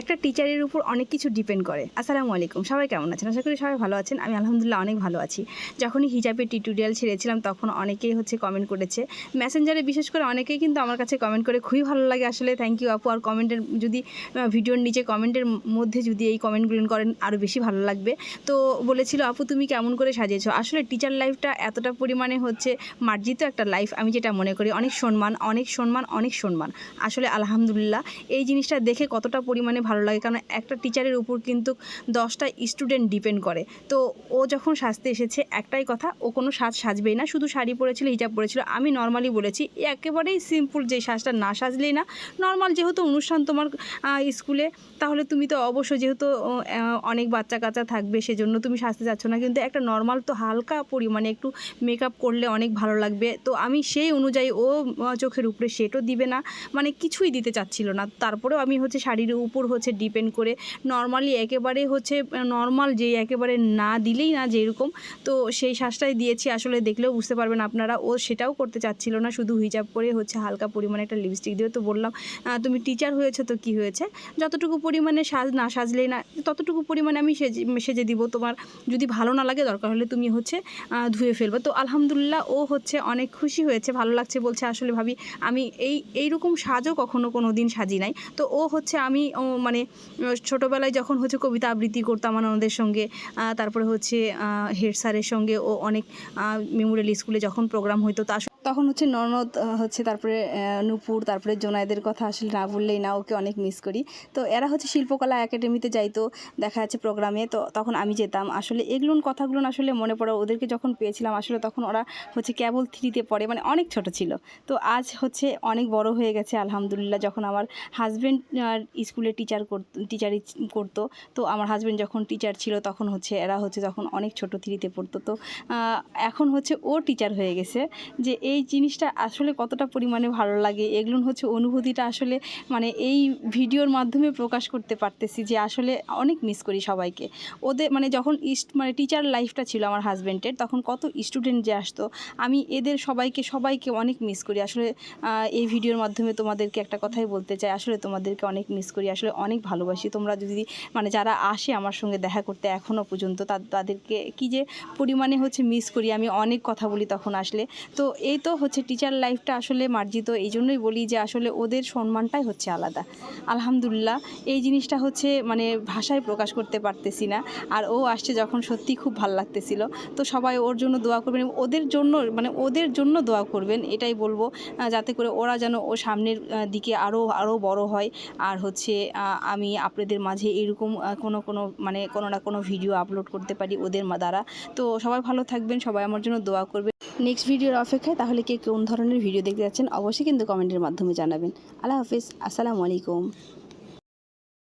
একটা টিচারের উপর অনেক কিছু ডিপেন্ড করে। আসসালামু আলাইকুম, সবাই কেমন আছেন? আশা করি সবাই ভালো আছেন। আমি আলহামদুলিল্লাহ অনেক ভালো আছি। যখনই হিজাবের টিউটোরিয়াল ছেড়েছিলাম, তখন অনেকেই হচ্ছে কমেন্ট করেছে। মেসেঞ্জারে বিশেষ করে অনেকেই কিন্তু আমার কাছে কমেন্ট করে, খুবই ভালো লাগে আসলে থ্যাংক ইউ আপু। আর কমেন্টের যদি ভিডিওর নিচে কমেন্টের মধ্যে যদি এই কমেন্টগুলো করেন আরও বেশি ভালো লাগবে। তো বলেছিল, আপু, তুমি কেমন করে সাজিয়েছো? আসলে টিচার লাইফটা এতটা পরিমাণে হচ্ছে মার্জিত একটা লাইফ আমি যেটা মনে করি, অনেক সম্মান অনেক সম্মান অনেক সম্মান। আসলে আলহামদুলিল্লাহ, এই জিনিসটা দেখে কতটা পরিমাণে ভালো লাগে। কারণ একটা টিচারের উপর কিন্তু দশটা স্টুডেন্ট ডিপেন্ড করে। তো ও যখন সাজতে এসেছে, একটাই কথা, ও কোনো সাজ সাজবেই না। শুধু শাড়ি পরেছিল হিজাব পরেছিল। আমি নর্মালি বলেছি একেবারেই সিম্পল যে সাজটা না সাজলেই না। নর্মাল যেহেতু অনুষ্ঠান তোমার স্কুলে তাহলে তুমি তো অবশ্যই যেহেতু অনেক বাচ্চা কাচ্চা থাকবে, সেজন্য তুমি সাজতে চাচ্ছ না। কিন্তু একটা নর্মাল তো হালকা পরিমাণে একটু মেকআপ করলে অনেক ভালো লাগবে। তো আমি সেই অনুযায়ী ও চোখের উপরে সেটও দিবে না। মানে কিছুই দিতে চাচ্ছিল না। তারপরেও আমি হচ্ছে শাড়ির উপর হচ্ছে ডিপেন্ড করে। নর্মালি একেবারে হচ্ছে নর্মাল যে একেবারে না দিলেই না যেরকম, তো সেই শ্বাসটাই দিয়েছি। আসলে দেখলেও বুঝতে পারবেন আপনারা, ও সেটাও করতে চাচ্ছিল না, শুধু হিজাব করে হচ্ছে হালকা পরিমাণে একটা লিপস্টিক দিয়ে তো বললাম তুমি টিচার হয়েছে তো কি হয়েছে? যতটুকু পরিমাণে সাজ, না সাজলেই না, ততটুকু পরিমাণে আমি সেজে সেজে দিব। তোমার যদি ভালো না লাগে, দরকার হলে তুমি হচ্ছে ধুয়ে ফেলবে। তো আলহামদুলিল্লাহ ও হচ্ছে অনেক খুশি হয়েছে, ভালো লাগছে বলছে। আসলে ভাবি, আমি এই, এইরকম সাজও কখনো কোনো দিন সাজি নাই। তো ও হচ্ছে আমি, ও মানে ছোটোবেলায় যখন হচ্ছে কবিতা আবৃত্তি করতাম ওনাদের সঙ্গে তারপরে হচ্ছে হেড স্যারের সঙ্গে ও অনেক মেমোরিয়াল স্কুলে যখন প্রোগ্রাম হইতো, তা তখন হচ্ছে ননদ হচ্ছে তারপরে নূপুর, তারপরে জোনাইদের কথা আসলে না বললেই না, ওকে অনেক মিস করি। তো এরা হচ্ছে শিল্পকলা একাডেমিতে যাইতো, দেখা যাচ্ছে প্রোগ্রামে তো তখন আমি যেতাম। আসলে এগুলো কথাগুলো আসলে মনে পড়ে, ওদেরকে যখন পেয়েছিলাম, আসলে তখন ওরা হচ্ছে কেবল থ্রিতে পড়ে মানে অনেক ছোট ছিল। তো আজ হচ্ছে অনেক বড় হয়ে গেছে, আলহামদুলিল্লাহ, যখন আমার হাজব্যান্ড স্কুলে টিচার টিচারই করতো, তো আমার হাজব্যান্ড যখন টিচার ছিল, তখন হচ্ছে এরা হচ্ছে যখন অনেক ছোট থ্রিতে পড়তো। তো এখন হচ্ছে ও টিচার হয়ে গেছে, যে এই জিনিসটা আসলে কতটা পরিমাণে ভালো লাগে? এগুলো হচ্ছে অনুভূতিটা আসলে মানে এই ভিডিওর মাধ্যমে প্রকাশ করতে পারতেছি যে আসলে অনেক মিস করি সবাইকে। ওদের মানে যখন ইস্ট মানে টিচার লাইফটা ছিল আমার হাজব্যান্ডের তখন কত স্টুডেন্ট যে আসতো, আমি এদের সবাইকে সবাইকে অনেক মিস করি। আসলে এই ভিডিওর মাধ্যমে তোমাদেরকে একটা কথাই বলতে চাই, আসলে তোমাদেরকে অনেক মিস করি, আসলে অনেক ভালোবাসি। তোমরা যদি মানে যারা আসে আমার সঙ্গে দেখা করতে এখনও পর্যন্ত তাদেরকে কি যে পরিমাণে হচ্ছে মিস করি, আমি অনেক কথা বলি তখন আসলে। তো এই তো হচ্ছে টিচার লাইফটা আসলে মার্জিত। এই জন্যই বলি যে আসলে ওদের সম্মানটাই হচ্ছে আলাদা। আলহামদুলিল্লাহ, এই জিনিসটা হচ্ছে মানে ভাষায় প্রকাশ করতে পারতেছি না। আর ও আসছে যখন সত্যি খুব ভালো লাগতেছিল। তো সবাই ওর জন্য দোয়া করবেন ওদের জন্য মানে ওদের জন্য দোয়া করবেন, এটাই বলব। যাতে করে ওরা যেন ও সামনের দিকে আরও আরও বড় হয়। আর হচ্ছে আমি আপনাদের মাঝে এরকম কোনো কোনো মানে কোনো না কোনো ভিডিও আপলোড করতে পারি ওদের দ্বারা। তো সবাই ভালো থাকবেন, সবাই আমার জন্য দোয়া করবেন। নেক্সট ভিডিওর অপেক্ষায় তাহলে কে কোন ধরনের ভিডিও দেখতে যাচ্ছেন, অবশ্যই কিন্তু কমেন্টের মাধ্যমে জানাবেন। আল্লাহ হাফিজ, আসসালামু আলাইকুম।